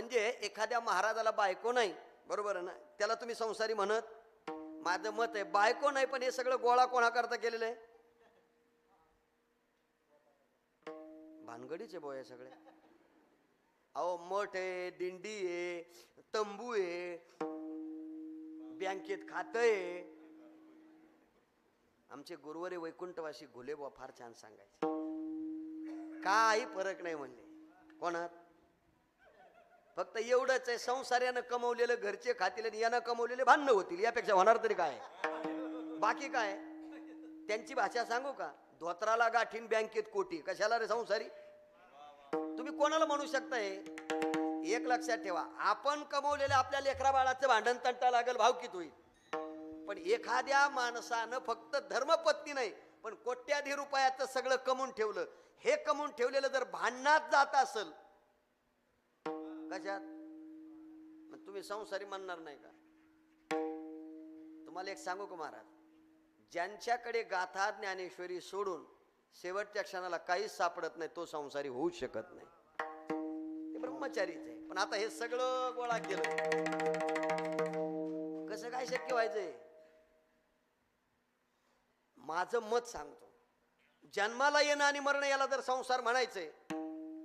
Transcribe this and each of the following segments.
म्हणजे एखाद्या महाराजाला बायको नाही बरोबर आहे ना? त्याला तुम्ही संसारी म्हणत? माझं मत आहे बायको नाही पण हे सगळं गोळा कोणाकरता केलेलं आहे? भानगडीचे बोय सगळे. अहो मठ आहे दिंडी आहे तंबू आहे बँकेत खात आहे. आमचे गुरुवारी वैकुंठवासी घुले बुवा फार छान सांगायचे. काही फरक नाही म्हणले. कोणात? फक्त एवढंच आहे संसार्यानं कमवलेलं घरचे खातील आणि यानं कमवलेले भांडणं होतील. यापेक्षा होणार तरी काय? बाकी काय? त्यांची भाषा सांगू का? धोत्राला गाठीन बँकेत कोटी. कशाला रे संसारी? तुम्ही कोणाला म्हणू शकताय? एक लक्षात ठेवा. आपण कमवलेलं आपल्या लेकरा बाळाचं भांडण तंटा लागेल भावकीत होईल. पण एखाद्या माणसानं फक्त धर्मपत्नी नाही पण कोट्याधी रुपयाचं सगळं कमवून ठेवलं. हे कमवून ठेवलेलं जर भांडणात जात असेल कशात? मग तुम्ही संसारी म्हणणार नाही का? तुम्हाला एक सांगू का महाराज? ज्यांच्याकडे गाथा ज्ञानेश्वरी सोडून शेवटच्या क्षणाला काहीच सापडत नाही तो संसारी होऊ शकत नाही. ते ब्रह्मचारीच आहे. पण आता हे सगळं गोळा केलं. कसं काय शक्य व्हायचंय? माझं मत सांगतो. जन्माला येणं आणि मरण याला जर संसार म्हणायचंय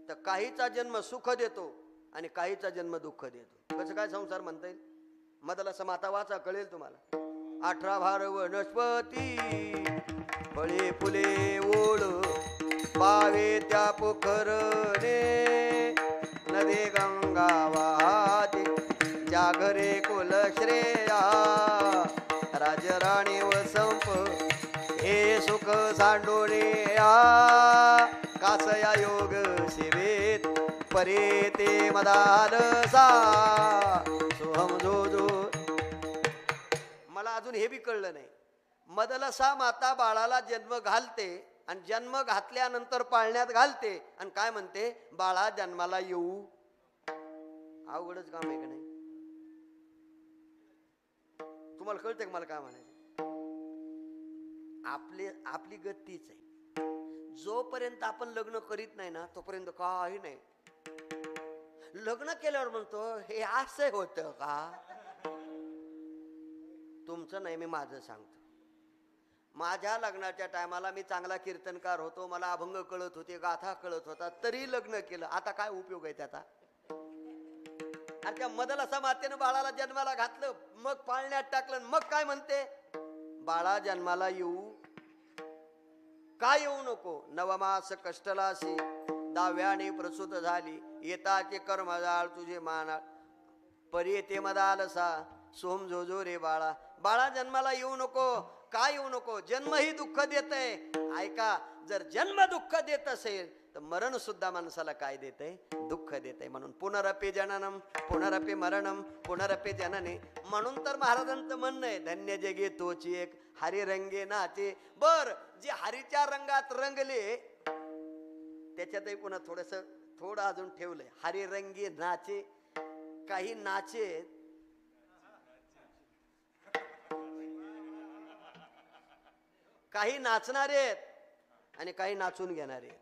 तर काहीचा जन्म सुख देतो आणि काहीचा जन्म दुःख देतो. कसं काय संसार म्हणता येईल? मधला समाता वाचा कळेल तुम्हाला. अठरा भार वनस्पती फळे फुले ओढ पावे त्या पोखरने नदी गंगा वाहते जागरे कुल राजराणी व संप हे सुख सांडोणे या कासया योग शिवेत परे ते मदालसा सोहम जो जो। मला अजून हे बी कळलं नाही. मदलसा माता बाळाला जन्म घालते आणि जन्म घातल्यानंतर पाळण्यात घालते आणि काय म्हणते? बाळा जन्माला येऊ. अवघडच काम आहे का नाही? तुम्हाला कळते का मला काय म्हणायचं? आपले आपली गत तीच आहे. जोपर्यंत आपण लग्न करीत नाही ना तोपर्यंत काही नाही. लग्न केल्यावर म्हणतो हे असं होतं का? तुमचं नाही मी माझं सांगतो. माझ्या लग्नाच्या टायमाला मी चांगला कीर्तनकार होतो मला अभंग कळत होते गाथा कळत होता तरी लग्न केलं. आता काय उपयोग आहे त्याचा? अरे त्या मदल असा मातेनं बाळाला जन्माला घातलं मग पाळण्यात टाकलं मग काय म्हणते? बाळा जन्माला येऊ. काय येऊ नको? नवमास कष्टलासी दाव्याने प्रसूत झाली. येताचे कर्मजाळ तुझे मानाळ. परी येते मदालसा सोम जो जो रे बाळा. बाळा जन्माला येऊ नको. काय येऊ नको? जन्म ही दुःख देत ऐका जर जन्म दुःख देत असेल तर मरण सुद्धा माणसाला काय देते दुःख देते म्हणून पुनरपे जननम पुनरपे मरणम पुनरपे जनने. म्हणून तर महाराजांचं म्हणणं आहे धन्य जगे तोची एक हरी रंगे नाचे. बर जे हरीच्या रंगात रंगले त्याच्यातही पुन्हा थोडस थोडं अजून ठेवलंय. हरिरंगी नाचे काही नाचे काही नाचणारे आहेत आणि काही नाचून घेणारे आहेत.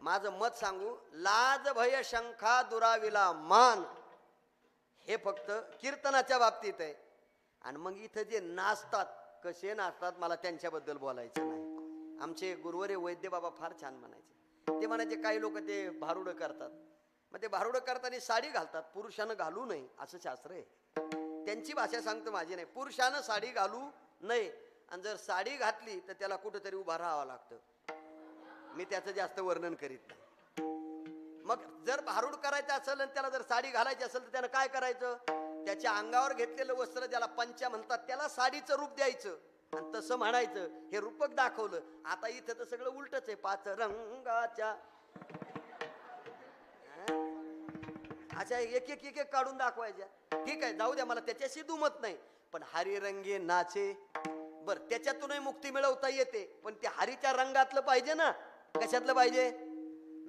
माझं मत सांगू लाज भय शंखा दुराविला मान हे फक्त कीर्तनाच्या बाबतीत आहे. आणि मग इथं जे नाचतात कसे नाचतात मला त्यांच्याबद्दल बोलायचं नाही. आमचे गुरुवरे वैद्य बाबा फार छान म्हणायचे. ते म्हणायचे काही लोक ते भारुडं करतात. मग ते भारुडं करताना साडी घालतात. पुरुषानं घालू नये असं शास्त्र आहे. त्यांची भाषा सांगतो माझी नाही. पुरुषानं साडी घालू नये. आणि जर साडी घातली तर त्याला कुठंतरी उभा राहावं लागतं. मी त्याचं जास्त वर्णन करीत नाही. मग जर भारूड करायचं असेल आणि त्याला जर साडी घालायची असेल तर त्यानं काय करायचं? त्याच्या अंगावर घेतलेलं वस्त्र ज्याला पंचा म्हणतात त्याला साडीचं रूप द्यायचं. आणि तसं म्हणायचं हे रूपक दाखवलं. आता इथं तर सगळं उलटच आहे पाच रंगाच्या. अच्छा एक एक एक एक काढून दाखवायच्या. ठीक आहे जाऊ द्या मला त्याच्याशी दुमत नाही. पण हरी रंगे नाचे. बर त्याच्यातूनही मुक्ती मिळवता येते. पण त्या हरीच्या रंगातलं पाहिजे ना? कशातलं पाहिजे?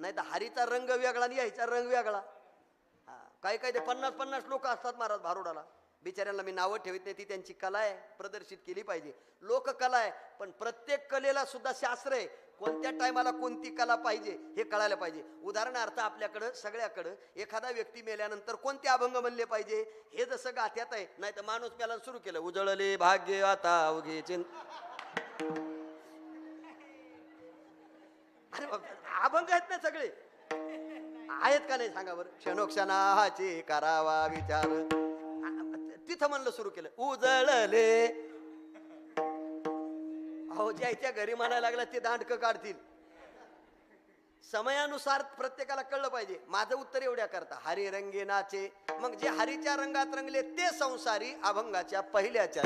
नाही तर हरीचा रंग वेगळा आणि यायचा रंग वेगळा. हा काही काही ते पन्नास पन्नास लोक असतात महाराज भारुडाला. बिचाऱ्यांना मी नावं ठेवत नाही ती त्यांची कला आहे प्रदर्शित केली पाहिजे. लोककला आहे पण प्रत्येक कलेला सुद्धा शास्त्र आहे. कोणत्या टायमाला कोणती कला पाहिजे हे कळायला पाहिजे. उदाहरणार्थ आपल्याकडं सगळ्याकडं एखादा व्यक्ती मेल्यानंतर कोणते अभंग म्हणले पाहिजे हे जसं गाथ्यात आहे नाही तर माणूस मेला सुरू केलं उजळले भाग्य आता अवघे चिं अरे अभंग आहेत ना सगळे. आहेत का नाही सांगा बरं? क्षणोक्षणाचे करावा विचार. तिथं म्हणलं सुरू केलं उजळले. अहो ज्याच्या घरी म्हणायला लागला ते दांडक काढतील. समयानुसार प्रत्येकाला कळलं पाहिजे माझं उत्तर एवढ्या करता हरी रंगे नाचे. मग जे हरीच्या रंगात रंगले ते संसारी अभंगाच्या पहिल्याच्या.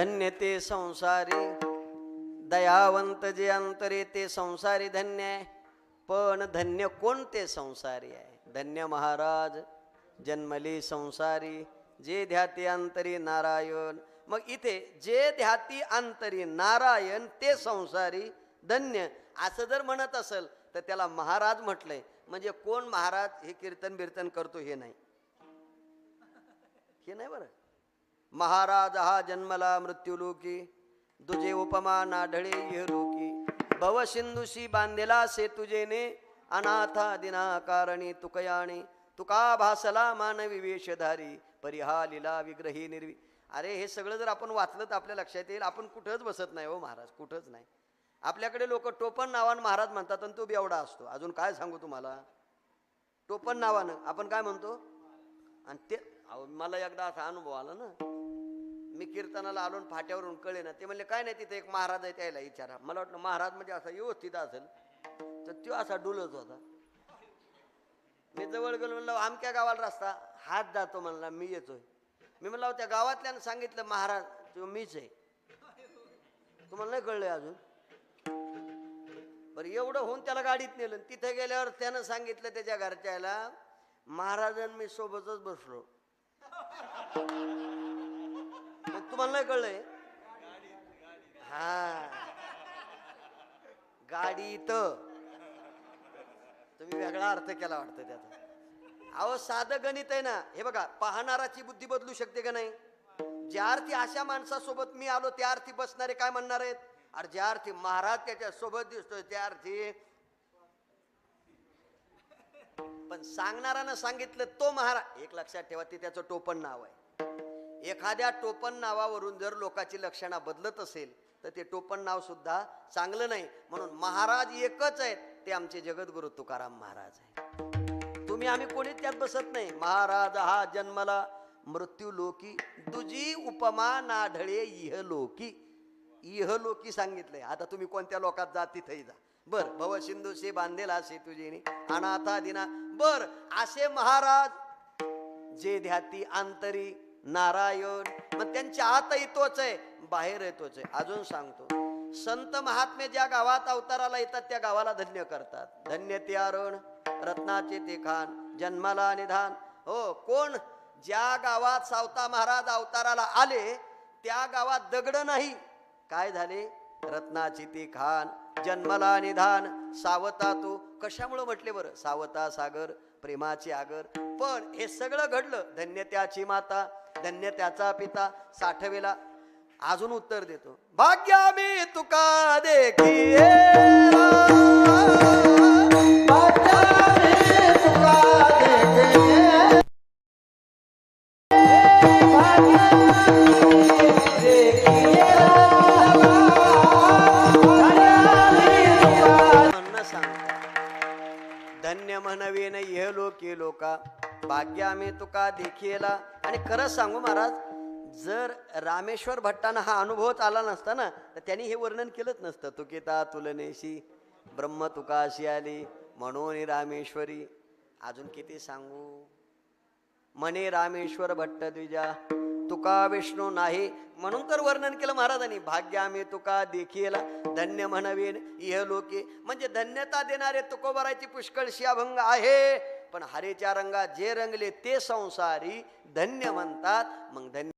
धन्य ते संसारी दयावंत जे अंतरे ते संसारी धन्य आहे पण धन्य कोणते संसारी आहे? धन्य महाराज जन्मली संसारी जे ध्याती अंतरी नारायण. मग इथे जे ध्याती अंतरी नारायण ते संसारी धन्य. असं जर म्हणत असेल तर त्याला महाराज म्हटलंय. म्हणजे कोण महाराज हे कीर्तन बिर्तन करतो हे नाही. हे नाही बरं? महाराज हा जन्मला मृत्यूलोकी दुजे उपमा नाढळे इहलोकी. भव सिंधुशी बांधेला सेतुजेने अनाथा दिना कारणी तुकयाणी. तुका भासला मानवी वेशधारी परिहा लिला विग्रही निर्वी. अरे हे सगळं जर आपण वाचलं तर आपल्या लक्षात येईल आपण कुठंच बसत नाही हो महाराज कुठंच नाही. आपल्याकडे लोक टोपण नावानं महाराज म्हणतात आणि तो बेवडा असतो. अजून काय सांगू तुम्हाला? टोपण नावानं आपण काय म्हणतो? आणि ते मला एकदा असा अनुभव आला ना मी कीर्तनाला आलो फाट्यावरून कळे ना ते म्हणले काय नाही तिथे एक महाराज आहे त्याला विचारा मला वाटलं महाराज म्हणजे असा व्यवस्थित असेल. तर तो असा डुलत होता. मी जवळ गेलो म्हणलं आमक्या गावाला रस्ता हात जातो म्हणला मी येतोय. मी म्हणलं त्या गावातल्यानं सांगितलं महाराज तो मीच आहे. तुम्हाला नाही कळलंय अजून? बरं एवढं होऊन त्याला गाडीत नेलं तिथे गेल्यावर त्यानं सांगितलं त्याच्या घरच्याला महाराजांनी मी सोबतच बसलो. मग तुम्हाला नाही कळलंय? हा. गाडीत तुम्ही वेगळा अर्थ केला वाटतं त्याचा. अहो साधं गणित आहे ना. हे बघा पाहणाराची बुद्धी बदलू शकते का नाही? ज्या अर्थी अशा माणसासोबत मी आलो त्या अर्थी बसणारे काय म्हणणार आहेत? अरे ज्या अर्थी महाराज त्याच्या सोबत दिसतोय त्या अर्थी. पण सांगणारानं सांगितलं तो महाराज एक लक्षात ठेवा ते त्याचं टोपण नाव आहे. एखाद्या टोपण नावावरून जर लोकाची लक्षणा बदलत असेल तर ते टोपण नाव सुद्धा चांगलं नाही. म्हणून महाराज एकच आहेत ते आमचे जगद्गुरु तुकाराम महाराज आहे तुम्ही आम्ही कोणीच त्यात बसत नाही. महाराज हा जन्मला मृत्यू लोकी तुझी उपमा नाढळे इह लोकी. इह लोकी सांगितलंय. आता तुम्ही कोणत्या लोकात जा तिथेही जा. बर भव सिंधू से बांधेला सेतुजेनी. अनाथा दिना बर असे महाराज जे ध्याती आंतरी नारायण. मग त्यांच्या आतही तोच आहे बाहेर तोच आहे. अजून सांगतो संत महात्मे ज्या गावात अवताराला येतात त्या गावाला धन्य करतात. धन्य ते अरुण रत्नाचे ते खान जन्माला निधान. हो कोण? ज्या गावात सावता महाराज अवताराला आले त्या गावात दगड नाही. काय झाले? रत्नाची ती खान जन्मला निधान. सावता तो कशामुळे म्हटले बरं? सावता सागर प्रेमाची आगर. पण हे सगळं घडलं धन्य त्याची माता. धन्य त्याचा पिता साठवेला. अजून उत्तर देतो. भाग्या मी तुका देखी लोके लोका भाग्य आम्ही तुका देखीला आणि खरंच सांगू महाराज जर रामेश्वर भट्टांना हा अनुभवच आला नसता ना तर त्यांनी हे वर्णन केलंच नसतं. तुकिता तुलनेशी ब्रह्म तुका अशी आली म्हणून रामेश्वरी. अजून किती सांगू? म्हणे रामेश्वर भट्ट द्विजा तुका विष्णू नाही. म्हणून तर वर्णन केलं महाराजांनी भाग्य आम्ही तुका देखील धन्य म्हणवेन इह लोके. म्हणजे धन्यता देणारे तुकोबराची पुष्कळशी अभंग आहे. पण हरेच्या रंगात जे रंगले ते संसारी धन्य म्हणतात. मग धन्य